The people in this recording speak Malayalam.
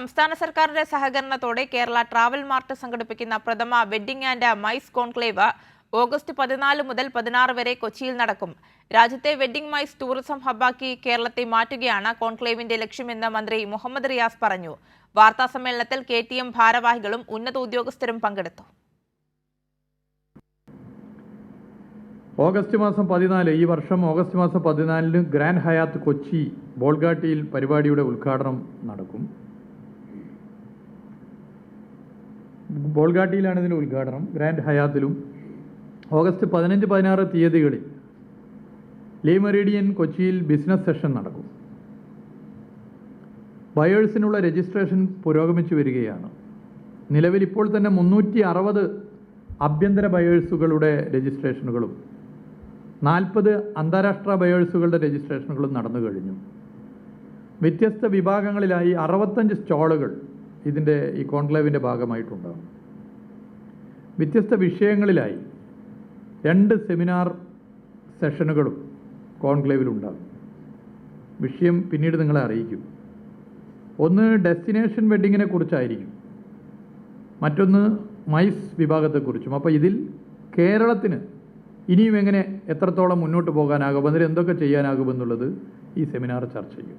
സംസ്ഥാന സർക്കാരിന്റെ സഹകരണത്തോടെ കേരള ട്രാവൽ മാർട്ട് സംഘടിപ്പിക്കുന്ന പ്രഥമ wedding and MICE conclave August പതിനാല് മുതൽ പതിനാറ് വരെ കൊച്ചിയിൽ നടക്കും. രാജ്യത്തെ വെഡ്ഡിംഗ് മൈസ് ടൂറിസം ഹബ്ബാക്കി കേരളത്തെ മാറ്റുകയാണ് കോൺക്ലേവിന്റെ ലക്ഷ്യമെന്ന് മന്ത്രി മുഹമ്മദ് റിയാസ് പറഞ്ഞു. വാർത്താ സമ്മേളനത്തിൽ കെ ടി എം ഭാരവാഹികളും ഉന്നത ഉദ്യോഗസ്ഥരും പങ്കെടുത്തു. ഓഗസ്റ്റ് മാസം പതിനാല് ഈ വർഷം ഓഗസ്റ്റ് മാസം പതിനാലിന് ഗ്രാൻഡ് ഹയാത്ത് കൊച്ചി ബോൾഗാട്ടിയിൽ പരിപാടിയുടെ ഉദ്ഘാടനം നടക്കും. ബോൾഗാട്ടിയിലാണ് ഇതിന്റെ ഉദ്ഘാടനം. ഗ്രാൻഡ് ഹയാത്തിലും ഓഗസ്റ്റ് പതിനഞ്ച് പതിനാറ് തീയതികളിൽ ലീ മെറീഡിയൻ കൊച്ചിയിൽ ബിസിനസ് സെഷൻ നടക്കും. ബയേഴ്സിനുള്ള രജിസ്ട്രേഷൻ പുരോഗമിച്ചു വരികയാണ്. നിലവിൽ ഇപ്പോൾ തന്നെ മുന്നൂറ്റി അറുപത് ആഭ്യന്തര ബയേഴ്സുകളുടെ രജിസ്ട്രേഷനുകളും നാൽപ്പത് അന്താരാഷ്ട്ര ബയേഴ്സുകളുടെ രജിസ്ട്രേഷനുകളും നടന്നു കഴിഞ്ഞു വ്യത്യസ്ത വിഭാഗങ്ങളിലായി അറുപത്തഞ്ച് സ്റ്റാളുകൾ ഇതിന്റെ ഈ കോൺക്ലേവിന്റെ ഭാഗമായിട്ടുണ്ടാകും വ്യത്യസ്ത വിഷയങ്ങളിലായി രണ്ട് സെമിനാർ സെഷനുകളും കോൺക്ലേവിലുണ്ടാകും വിഷയം പിന്നീട് നിങ്ങളെ അറിയിക്കും. ഒന്ന് ഡെസ്റ്റിനേഷൻ വെഡ്ഡിങ്ങിനെ കുറിച്ചായിരിക്കും. മറ്റൊന്ന് മൈസ് വിഭാഗത്തെക്കുറിച്ചും. അപ്പോൾ ഇതിൽ കേരളത്തിന് ഇനിയും എങ്ങനെ എത്രത്തോളം മുന്നോട്ട് പോകാനാകും അതിൽ എന്തൊക്കെ ചെയ്യാനാകുമെന്നുള്ളത് ഈ സെമിനാർ ചർച്ച ചെയ്യും.